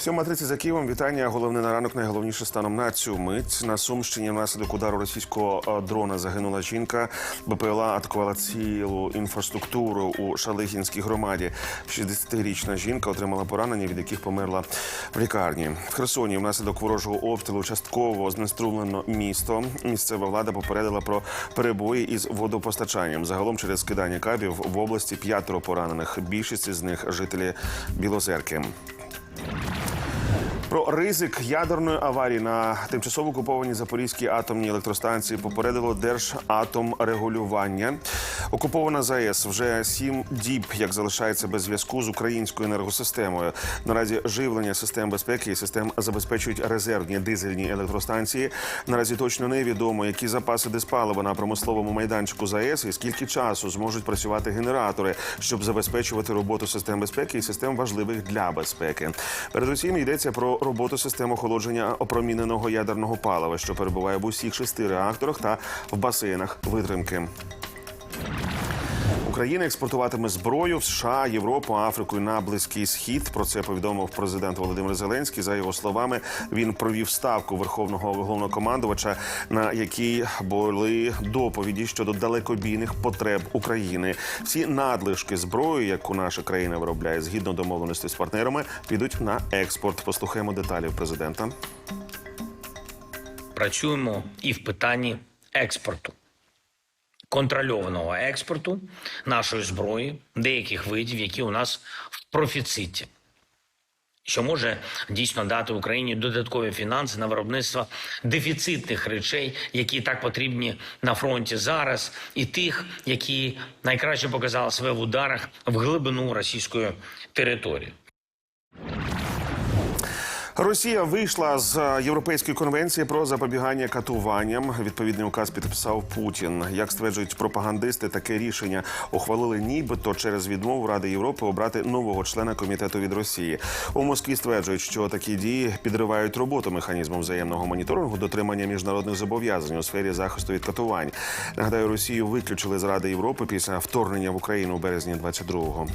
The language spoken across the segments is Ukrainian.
7.30 за Києвом. Вітання. Головне на ранок. Найголовніше станом на цю мить. На Сумщині внаслідок удару російського е, дрона загинула жінка. БПЛА атакувала цілу інфраструктуру у Шалихінській громаді. 60-річна жінка отримала поранення, від яких померла в лікарні. В Херсоні внаслідок ворожого обстрілу частково знеструмлено місто. Місцева влада попередила про перебої із водопостачанням. Загалом через скидання кабів в області п'ятеро поранених. Більшість з них жителі Білозерки. Про ризик ядерної аварії на тимчасово окупованій Запорізькій атомній електростанції попередило Держатомрегулювання. Окупована ЗАЕС вже сім діб, як залишається без зв'язку з українською енергосистемою. Наразі живлення систем безпеки і систем забезпечують резервні дизельні електростанції. Наразі точно невідомо, які запаси диспалива на промисловому майданчику ЗАЕС і скільки часу зможуть працювати генератори, щоб забезпечувати роботу систем безпеки і систем важливих для безпеки. Передусім йдеться про роботу систем охолодження опроміненого ядерного палива, що перебуває в усіх шести реакторах та в басейнах витримки. Україна експортуватиме зброю в США, Європу, Африку і на Близький Схід. Про це повідомив президент Володимир Зеленський. За його словами, він провів ставку верховного головнокомандувача, на якій були доповіді щодо далекобійних потреб України. Всі надлишки зброї, яку наша країна виробляє згідно домовленості з партнерами, підуть на експорт. Послухаємо деталі президента. працюємо і в питанні експорту, контрольованого експорту нашої зброї, деяких видів, які у нас в профіциті, що може дійсно дати Україні додаткові фінанси на виробництво дефіцитних речей, які так потрібні на фронті зараз, і тих, які найкраще показали себе в ударах в глибину російської території. Росія вийшла з Європейської конвенції про запобігання катуванням. Відповідний указ підписав Путін. Як стверджують пропагандисти, таке рішення ухвалили нібито через відмову Ради Європи обрати нового члена комітету від Росії. У Москві стверджують, що такі дії підривають роботу механізму взаємного моніторингу дотримання міжнародних зобов'язань у сфері захисту від катувань. Нагадаю, Росію виключили з Ради Європи після вторгнення в Україну у березні 22-го.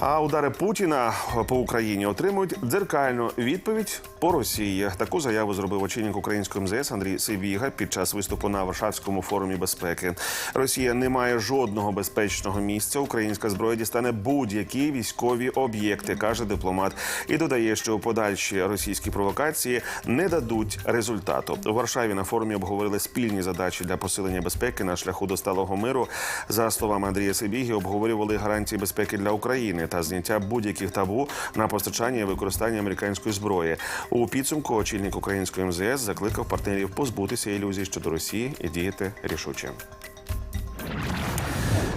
А удари Путіна по Україні отримують дзеркальну відповідь по Росії. Таку заяву зробив очільник української МЗС Андрій Сибіга під час виступу на Варшавському форумі безпеки. Росія не має жодного безпечного місця. Українська зброя дістане будь-які військові об'єкти, каже дипломат, і додає, що подальші російські провокації не дадуть результату. У Варшаві на форумі обговорили спільні задачі для посилення безпеки на шляху до сталого миру. За словами Андрія Сибіги, обговорювали гарантії безпеки для України та зняття будь-яких табу на постачання і використання американської зброї. У підсумку очільник української МЗС закликав партнерів позбутися ілюзій щодо Росії і діяти рішуче.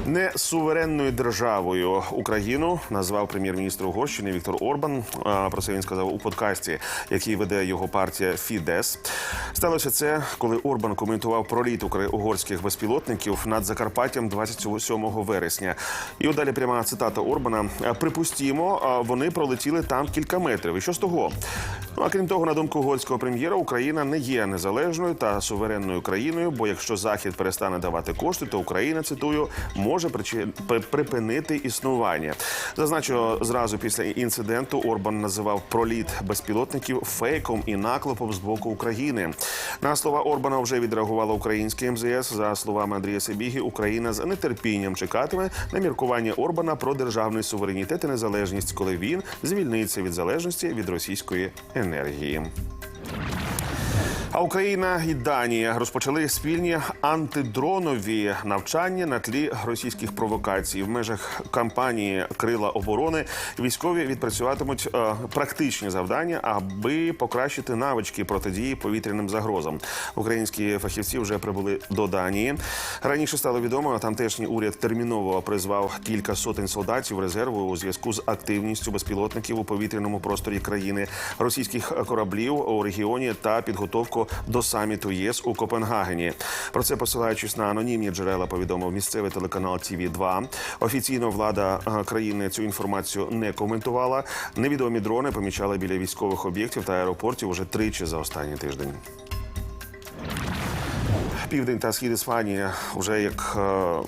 Не суверенною державою Україну назвав прем'єр-міністр Угорщини Віктор Орбан. Про це він сказав у подкасті, який веде його партія Фідес. Сталося це, коли Орбан коментував проліт угорських безпілотників над Закарпаттям 27 вересня. І далі пряма цитата Орбана: Припустімо, вони пролетіли там кілька метрів. І що з того? Ну а крім того, на думку угорського прем'єра, Україна не є незалежною та суверенною країною. Бо якщо Захід перестане давати кошти, то Україна цитую може припинити існування. Зазначу зразу після інциденту Орбан називав проліт безпілотників фейком і наклепом з боку України. На слова Орбана вже відреагувала українське МЗС. За словами Андрія Сибіги, Україна з нетерпінням чекатиме на міркування Орбана про державний суверенітет і незалежність, коли він звільниться від залежності від російської енергії. А Україна і Данія розпочали спільні антидронові навчання на тлі російських провокацій. В межах кампанії Крила оборони військові відпрацюватимуть е, практичні завдання, аби покращити навички протидії повітряним загрозам. Українські фахівці вже прибули до Данії. Раніше стало відомо, тамтешній уряд терміново призвав кілька сотень солдатів резерву у зв'язку з активністю безпілотників у повітряному просторі країни, російських кораблів у регіоні та підготовку до саміту ЄС у Копенгагені. Про це посилаючись на анонімні джерела, повідомив місцевий телеканал ТВ 2 Офіційно влада е, країни цю інформацію не коментувала. Невідомі дрони помічали біля військових об'єктів та аеропортів уже тричі за останній тиждень. Південь та схід Іспанії вже як е,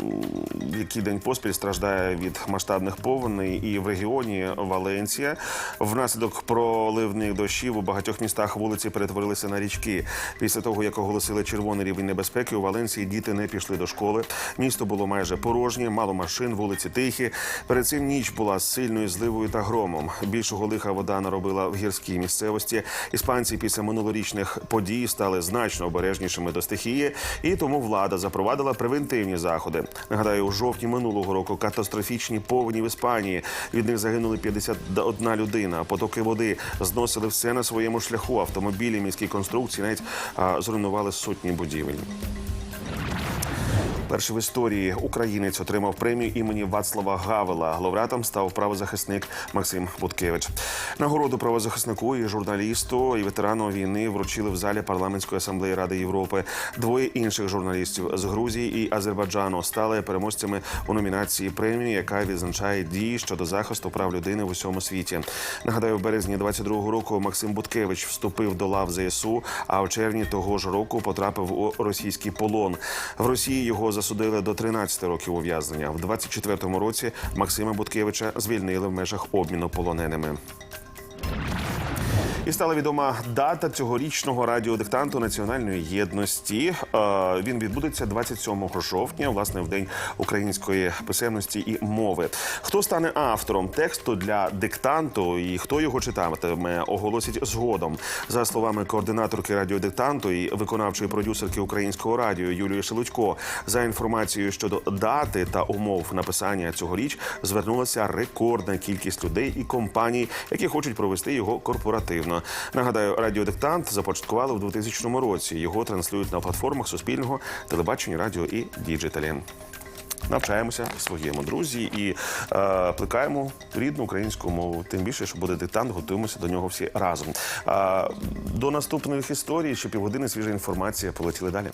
який день поспіль страждає від масштабних повеней, і в регіоні Валенція внаслідок проливних дощів у багатьох містах вулиці перетворилися на річки. Після того як оголосили червоний рівень небезпеки, у Валенції діти не пішли до школи. Місто було майже порожнє, мало машин, вулиці тихі. Перед цим ніч була з сильною зливою та громом. Більшого лиха вода наробила в гірській місцевості. Іспанці після минулорічних подій стали значно обережнішими до стихії, і тому влада запровадила превентивні заходи. Нагадаю, у жовтні минулого року катастрофічні повені в Іспанії. Від них загинули 51 людина. Потоки води зносили все на своєму шляху. Автомобілі, міські конструкції навіть а, зруйнували сотні будівель. Перший в історії українець отримав премію імені Вацлава Гавела. Лауреатом став правозахисник Максим Буткевич. Нагороду правозахиснику і журналісту і ветерану війни вручили в залі парламентської асамблеї Ради Європи. Двоє інших журналістів з Грузії і Азербайджану стали переможцями у номінації премії, яка відзначає дії щодо захисту прав людини в усьому світі. Нагадаю, в березні 22-го року Максим Буткевич вступив до лав ЗСУ, а в червні того ж року потрапив у російський полон. В Росії його засудили до 13 років ув'язнення. В 24-му році Максима Буткевича звільнили в межах обміну полоненими. І стала відома дата цьогорічного радіодиктанту національної єдності. Е, Він відбудеться 27 жовтня, власне, в день української писемності і мови. Хто стане автором тексту для диктанту і хто його читатиме, оголосять згодом. За словами координаторки радіодиктанту і виконавчої продюсерки українського радіо Юлії Шелудько, за інформацією щодо дати та умов написання цьогоріч звернулася рекордна кількість людей і компаній, які хочуть провести його корпоративно. Нагадаю, радіодиктант започаткували в 2000 році. Його транслюють на платформах Суспільного, телебачення, радіо і діджиталі. Навчаємося своєму друзі і е, плекаємо рідну українську мову. Тим більше, що буде диктант, готуємося до нього всі разом. Е, до наступних історій ще півгодини свіжа інформація. Полетіли далі.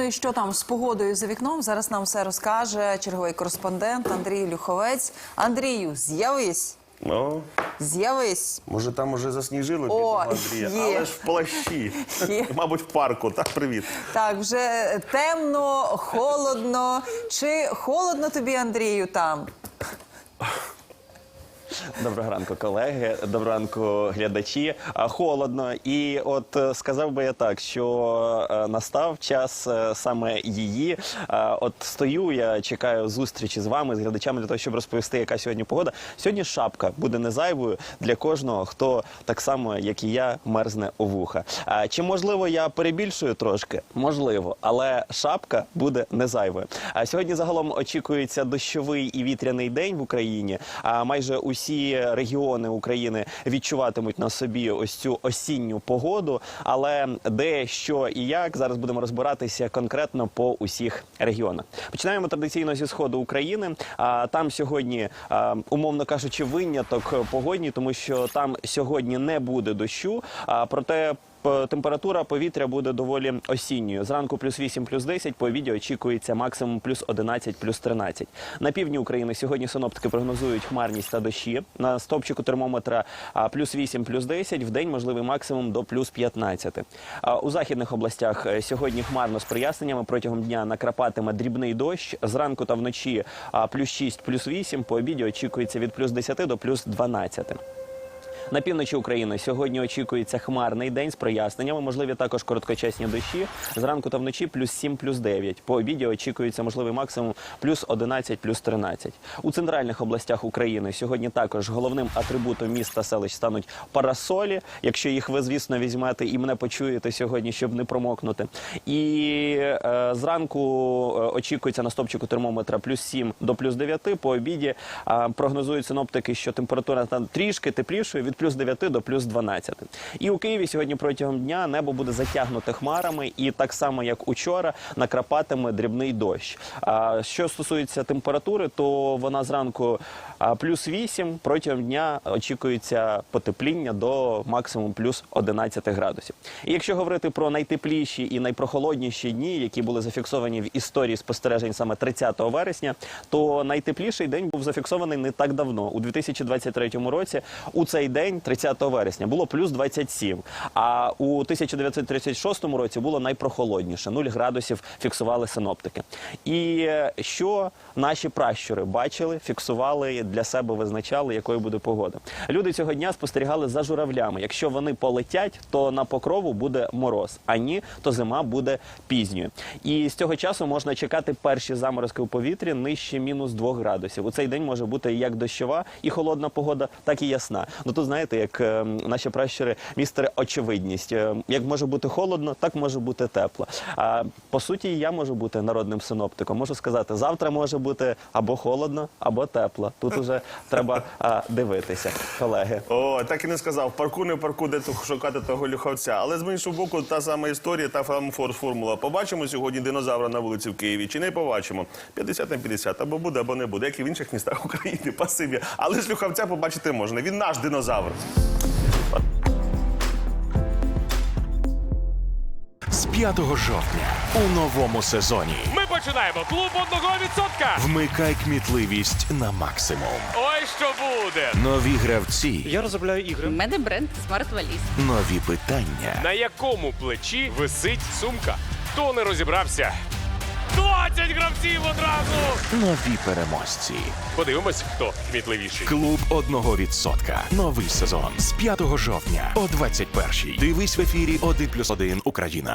Ну і що там з погодою за вікном? Зараз нам все розкаже черговий кореспондент Андрій Люховець. Андрію, з'явись, О, з'явись. може, там уже засніжило О, бідного Андрія, є. але ж в плащі. Є. Мабуть, в парку. Так, привіт. Так, вже темно, холодно. Чи холодно тобі, Андрію, там? Доброго ранку, колеги. Доброго ранку, глядачі. Холодно. І от е, сказав би я так, що е, настав час е, саме її. От стою, я чекаю зустрічі з вами, з глядачами для того, щоб розповісти, яка сьогодні погода. Сьогодні шапка буде не зайвою для кожного, хто так само, як і я, мерзне у вуха. Чи можливо я перебільшую трошки? Можливо, але шапка буде не зайвою. Сьогодні загалом очікується дощовий і вітряний день в Україні. А майже усі регіони України відчуватимуть на собі ось цю осінню погоду. Але де, що і як зараз будемо розбиратися конкретно по усіх регіонах. Починаємо традиційно зі сходу України. А там сьогодні, умовно кажучи, виняток погодні, тому що там сьогодні не буде дощу. А проте Температура повітря буде доволі осінньою. Зранку плюс 8, плюс 10, по обіді очікується максимум плюс 11, плюс 13. На півдні України сьогодні синоптики прогнозують хмарність та дощі. На стопчику термометра плюс 8, плюс 10, в день можливий максимум до плюс 15. А, У західних областях е, сьогодні хмарно з проясненнями. Протягом дня накрапатиме дрібний дощ. Зранку та вночі плюс 6, плюс 8, по обіді очікується від плюс 10 до плюс 12. На півночі України сьогодні очікується хмарний день з проясненнями. Можливі також короткочасні дощі. Зранку та вночі плюс 7, плюс 9. По обіді очікується можливий максимум плюс 11, плюс 13. У центральних областях України сьогодні також головним атрибутом міст та селищ стануть парасолі. Якщо їх ви, звісно, візьмете і мене почуєте сьогодні, щоб не промокнути. І е, зранку е, очікується на стопчику термометра плюс 7 до плюс 9. По обіді е, прогнозують синоптики, що температура там трішки теплішою від плюс 9 до плюс 12. І у Києві сьогодні протягом дня небо буде затягнуте хмарами, і так само як учора накрапатиме дрібний дощ. А що стосується температури, то вона зранку плюс 8, протягом дня очікується потепління до максимум плюс 11 градусів. І якщо говорити про найтепліші і найпрохолодніші дні, які були зафіксовані в історії спостережень саме 30 вересня, то найтепліший день був зафіксований не так давно. У 2023 році у цей день, 30 вересня, було плюс 27, а у 1936 році було найпрохолодніше 0 градусів фіксували синоптики. І е, що наші пращури бачили, фіксували для себе, визначали, якою буде погода. Люди цього дня спостерігали за журавлями. Якщо вони полетять, то на покрову буде мороз, а ні, то зима буде пізньою. І з цього часу можна чекати перші заморозки у повітрі нижче мінус 2 градусів. У цей день може бути як дощова і холодна погода, так і ясна. Ну тут знаєте, як е, наші пращури містери очевидність. Е, як може бути холодно, так може бути тепло. А по суті, я можу бути народним синоптиком. Можу сказати, завтра може бути або холодно, або тепло. Тут уже треба дивитися, колеги. О, так і не сказав. Парку не парку, де шукати того люхавця. Але з іншого боку, та сама історія, та сама формула. Побачимо сьогодні динозавра на вулиці в Києві. Чи не побачимо? 50 на 50. Або буде, або не буде, як і в інших містах України. Пасиві. Але ж люхавця побачити можна. Він наш динозавр. З 5 жовтня у новому сезоні. Ми починаємо клуб одного відсотка. Вмикай кмітливість на максимум. Ой, що буде? Нові гравці, Я розробляю ігри. У мене бренд Smart Valise. нові питання, На якому плечі висить сумка? Хто не розібрався? 20 гравців одразу! нові переможці. Подивимось, хто кмітливіший. Клуб одного відсотка. Новий сезон з 5 жовтня о 21-й. Дивись в ефірі 1+,1 Україна.